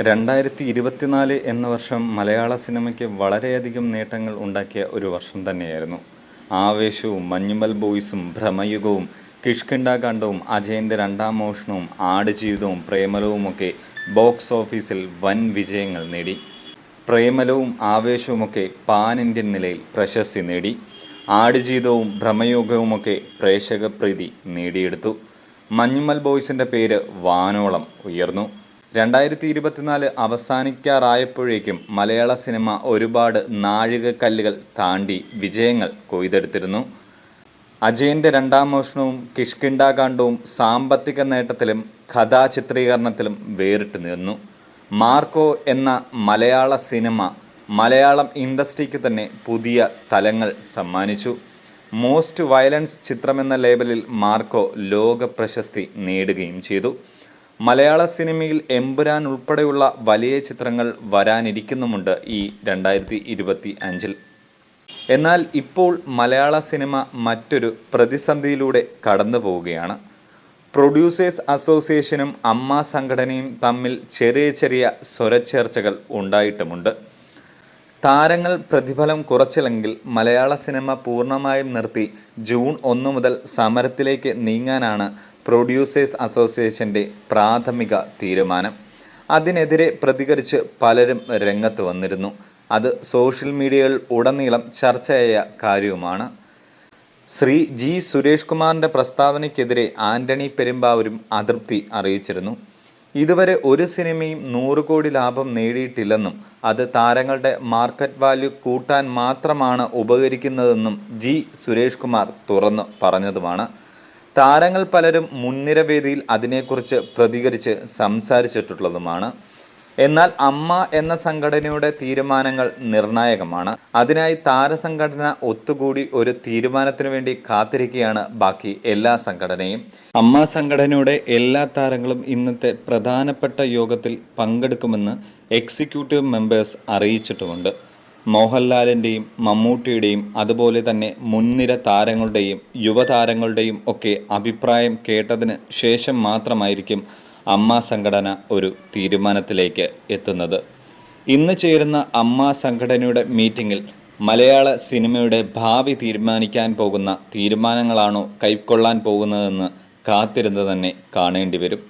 രണ്ടായിരത്തി ഇരുപത്തിനാല് എന്ന വർഷം മലയാള സിനിമയ്ക്ക് വളരെയധികം നേട്ടങ്ങൾ ഉണ്ടാക്കിയ ഒരു വർഷം തന്നെയായിരുന്നു. ആവേശവും മഞ്ഞുമൽ ബോയ്സും ഭ്രമയുഗവും കിഷ്കിണ്ടാകാണ്ഡവും അജയന്റെ രണ്ടാം മോഷണവും ആടുജീവിതവും പ്രേമലവുമൊക്കെ ബോക്സ് ഓഫീസിൽ വൻ വിജയങ്ങൾ നേടി. പ്രേമലവും ആവേശവുമൊക്കെ പാൻ ഇന്ത്യൻ നിലയിൽ പ്രശസ്തി നേടി. ആടുജീവിതവും ഭ്രമയുഗവുമൊക്കെ പ്രേക്ഷക പ്രീതി നേടിയെടുത്തു. മഞ്ഞുമൽ ബോയ്സിന്റെ പേര് വാനോളം ഉയർന്നു. രണ്ടായിരത്തി ഇരുപത്തിനാല് അവസാനിക്കാറായപ്പോഴേക്കും മലയാള സിനിമ ഒരുപാട് നാഴികക്കല്ലുകൾ താണ്ടി വിജയങ്ങൾ കൊയ്തെടുത്തിരുന്നു. അജയന്റെ രണ്ടാം മോഷണവും കിഷ്കിണ്ടാകാണ്ഡവും സാമ്പത്തിക നേട്ടത്തിലും കഥാചിത്രീകരണത്തിലും വേറിട്ട് നിന്നു. മാർക്കോ എന്ന മലയാള സിനിമ മലയാളം ഇൻഡസ്ട്രിക്ക് തന്നെ പുതിയ തലങ്ങൾ സമ്മാനിച്ചു. മോസ്റ്റ് വയലൻസ് ചിത്രമെന്ന ലേബലിൽ മാർക്കോ ലോക പ്രശസ്തി നേടുകയും ചെയ്തു. മലയാള സിനിമയിൽ എമ്പുരാൻ ഉൾപ്പെടെയുള്ള വലിയ ചിത്രങ്ങൾ വരാനിരിക്കുന്നുമുണ്ട് ഈ രണ്ടായിരത്തി ഇരുപത്തി അഞ്ചിൽ എന്നാൽ ഇപ്പോൾ മലയാള സിനിമ മറ്റൊരു പ്രതിസന്ധിയിലൂടെ കടന്നു പോവുകയാണ്. പ്രൊഡ്യൂസേഴ്സ് അസോസിയേഷനും അമ്മ സംഘടനയും തമ്മിൽ ചെറിയ ചെറിയ സ്വരച്ചേർച്ചകൾ ഉണ്ടായിട്ടുമുണ്ട്. താരങ്ങൾ പ്രതിഫലം കുറച്ചില്ലെങ്കിൽ മലയാള സിനിമ പൂർണമായും നിർത്തി ജൂൺ ഒന്ന് മുതൽ സമരത്തിലേക്ക് നീങ്ങാനാണ് പ്രൊഡ്യൂസേഴ്സ് അസോസിയേഷന്റെ പ്രാഥമിക തീരുമാനം. അതിനെതിരെ പ്രതികരിച്ച് പലരും രംഗത്ത് വന്നിരുന്നു. അത് സോഷ്യൽ മീഡിയയിൽ ഉടനീളം ചർച്ചയായ കാര്യവുമാണ്. ശ്രീ ജി സുരേഷ് കുമാറിന്റെ പ്രസ്താവനയ്ക്കെതിരെ ആന്റണി പെരുമ്പാവൂരും അതൃപ്തി അറിയിച്ചിരുന്നു. ഇതുവരെ ഒരു സിനിമയും നൂറ് കോടി ലാഭം നേടിയിട്ടില്ലെന്നും അത് താരങ്ങളുടെ മാർക്കറ്റ് വാല്യൂ കൂട്ടാൻ മാത്രമാണ് ഉപകരിക്കുന്നതെന്നും ജി സുരേഷ് കുമാർ തുറന്നു പറഞ്ഞതുമാണ്. താരങ്ങൾ പലരും മുൻനിര വേദിയിൽ അതിനെക്കുറിച്ച് പ്രതികരിച്ച് സംസാരിച്ചിട്ടുള്ളതുമാണ്. എന്നാൽ അമ്മ എന്ന സംഘടനയുടെ തീരുമാനങ്ങൾ നിർണായകമാണ്. അതിനായി താരസംഘടന ഒത്തുകൂടി ഒരു തീരുമാനത്തിനു വേണ്ടി കാത്തിരിക്കുകയാണ് ബാക്കി എല്ലാ സംഘടനയും. അമ്മ സംഘടനയുടെ എല്ലാ താരങ്ങളും ഇന്നത്തെ പ്രധാനപ്പെട്ട യോഗത്തിൽ പങ്കെടുക്കുമെന്ന് എക്സിക്യൂട്ടീവ് മെമ്പേഴ്സ് അറിയിച്ചിട്ടുമുണ്ട്. മോഹൻലാലിന്റെയും മമ്മൂട്ടിയുടെയും അതുപോലെ തന്നെ മുൻനിര താരങ്ങളുടെയും യുവതാരങ്ങളുടെയും ഒക്കെ അഭിപ്രായം കേട്ടതിന് ശേഷം മാത്രമായിരിക്കും അമ്മ സംഘടന ഒരു തീരുമാനത്തിലേക്ക് എത്തുന്നത്. ഇന്ന് ചേരുന്ന അമ്മ സംഘടനയുടെ മീറ്റിംഗിൽ മലയാള സിനിമയുടെ ഭാവി തീരുമാനിക്കാൻ പോകുന്ന തീരുമാനങ്ങളാണോ കൈക്കൊള്ളാൻ പോകുന്നതെന്ന് കാത്തിരുന്ന് തന്നെ കാണേണ്ടി വരും.